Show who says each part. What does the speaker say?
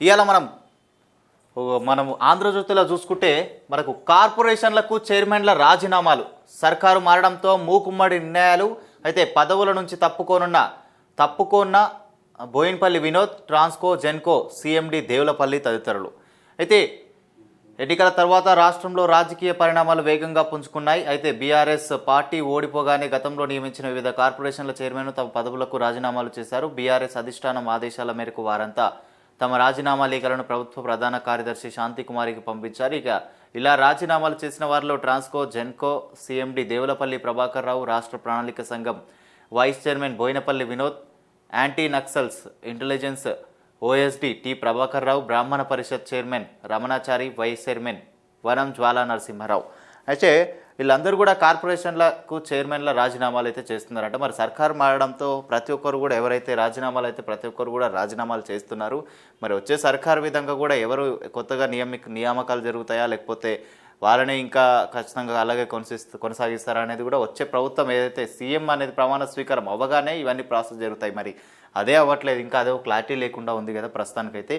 Speaker 1: ఇవాళ మనం మనం ఆంధ్రజ్యోతిలో చూసుకుంటే మనకు కార్పొరేషన్లకు చైర్మన్ల రాజీనామాలు సర్కారు మారడంతో మూకుమ్మడి నిర్ణయాలు అయితే పదవుల నుంచి తప్పుకోనున్న తప్పుకోన్న బోయిన్పల్లి వినోద్ ట్రాన్స్కో జెన్కో సీఎండి దేవులపల్లి తదితరులు. అయితే ఎన్నికల తర్వాత రాష్ట్రంలో రాజకీయ పరిణామాలు వేగంగా పుంజుకున్నాయి. అయితే బీఆర్ఎస్ పార్టీ ఓడిపోగానే గతంలో నియమించిన వివిధ కార్పొరేషన్ల చైర్మన్ తమ పదవులకు రాజీనామాలు చేశారు. బీఆర్ఎస్ అధిష్టానం ఆదేశాల మేరకు వారంతా తమ రాజీనామా లేఖలను ప్రభుత్వ ప్రధాన కార్యదర్శి శాంతికుమారికి పంపించారు. ఇక ఇలా రాజీనామాలు చేసిన వారిలో ట్రాన్స్కో జెన్కో సీఎండి దేవులపల్లి ప్రభాకర్ రావు రాష్ట్ర ప్రణాళిక సంఘం vice chairman Boinapally Vinod anti Naxals intelligence OSD T Prabhakar Rao Brahmana Parishad chairman Ramanachari vice chairman Vanam Jwala Narasimha Rao. అయితే వీళ్ళందరూ కూడా కార్పొరేషన్లకు చైర్మన్ల రాజీనామాలు అయితే చేస్తున్నారంట. మరి సర్కారు మారడంతో ప్రతి ఒక్కరు కూడా ఎవరైతే రాజీనామాలు అయితే ప్రతి ఒక్కరు కూడా రాజీనామాలు చేస్తున్నారు. మరి వచ్చే సర్కారు విధంగా కూడా ఎవరు కొత్తగా నియమిక నియామకాలు జరుగుతాయా? లేకపోతే వాళ్ళని ఇంకా ఖచ్చితంగా అలాగే కొనసిస్తూ కొనసాగిస్తారా అనేది కూడా వచ్చే ప్రభుత్వం ఏదైతే సీఎం అనేది ప్రమాణ స్వీకారం అవ్వగానే ఇవన్నీ ప్రాసెస్ జరుగుతాయి. మరి అదే అవ్వట్లేదు. ఇంకా అదే క్లారిటీ లేకుండా ఉంది కదా ప్రస్తుతానికైతే.